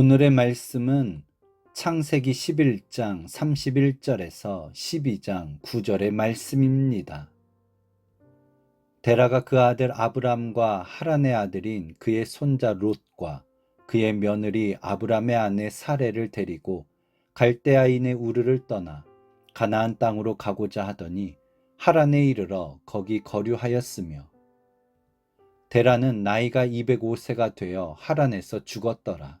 오늘의 말씀은 창세기 11장 31절에서 12장 9절의 말씀입니다. 데라가 그 아들 아브람과 하란의 아들인 그의 손자 롯과 그의 며느리 아브람의 아내 사레를 데리고 갈대아인의 우르를 떠나 가나안 땅으로 가고자 하더니 하란에 이르러 거기 거류하였으며 데라는 나이가 205세가 되어 하란에서 죽었더라.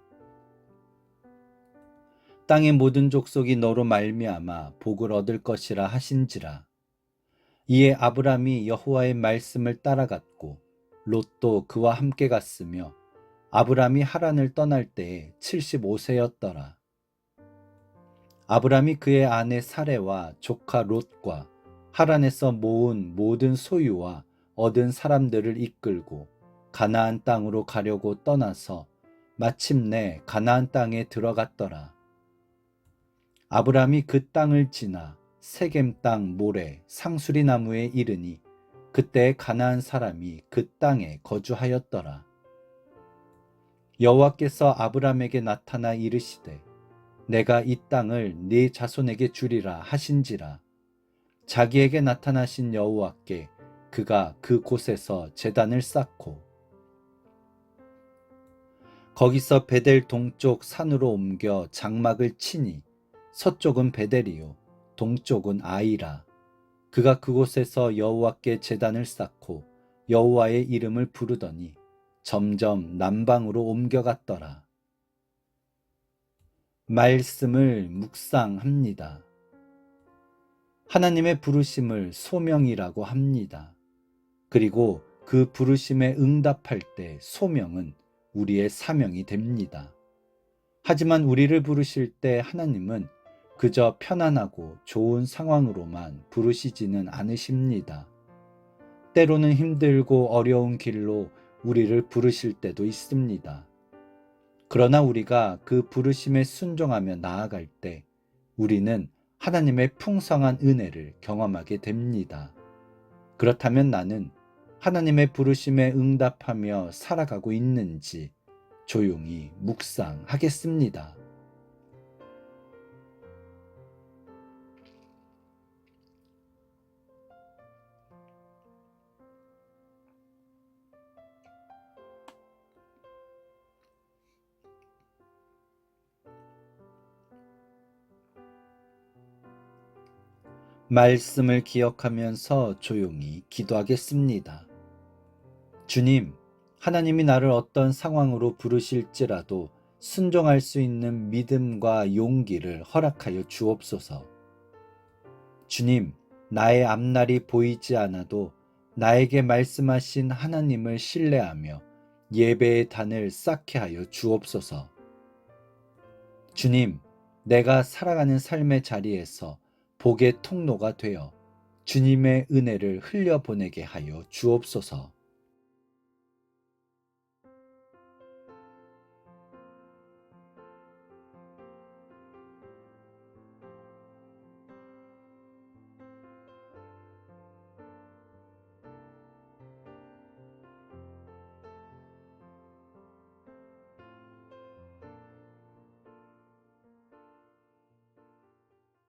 땅의 모든 족속이 너로 말미암아 복을 얻을 것이라 하신지라. 이에 아브람이 여호와의 말씀을 따라갔고 롯도 그와 함께 갔으며 아브람이 하란을 떠날 때에 75세였더라. 아브람이 그의 아내 사레와 조카 롯과 하란에서 모은 모든 소유와 얻은 사람들을 이끌고 가나안 땅으로 가려고 떠나서 마침내 가나안 땅에 들어갔더라. 아브람이 그 땅을 지나 세겜 땅 모래 상수리 나무에 이르니 그때 가나안 사람이 그 땅에 거주하였더라. 여호와께서 아브람에게 나타나 이르시되 내가 이 땅을 네 자손에게 주리라 하신지라 자기에게 나타나신 여호와께 그가 그 곳에서 제단을 쌓고 거기서 베델 동쪽 산으로 옮겨 장막을 치니 서쪽은 베델이요 동쪽은 아이라 그가 그곳에서 여호와께 제단을 쌓고 여호와의 이름을 부르더니 점점 남방으로 옮겨갔더라. 말씀을 묵상합니다. 하나님의 부르심을 소명이라고 합니다. 그리고 그 부르심에 응답할 때 소명은 우리의 사명이 됩니다. 하지만 우리를 부르실 때 하나님은 그저 편안하고 좋은 상황으로만 부르시지는 않으십니다. 때로는 힘들고 어려운 길로 우리를 부르실 때도 있습니다. 그러나 우리가 그 부르심에 순종하며 나아갈 때 우리는 하나님의 풍성한 은혜를 경험하게 됩니다. 그렇다면 나는 하나님의 부르심에 응답하며 살아가고 있는지 조용히 묵상하겠습니다. 말씀을 기억하면서 조용히 기도하겠습니다. 주님, 하나님이 나를 어떤 상황으로 부르실지라도 순종할 수 있는 믿음과 용기를 허락하여 주옵소서. 주님, 나의 앞날이 보이지 않아도 나에게 말씀하신 하나님을 신뢰하며 예배의 단을 쌓게 하여 주옵소서. 주님, 내가 살아가는 삶의 자리에서 복의 통로가 되어 주님의 은혜를 흘려보내게 하여 주옵소서.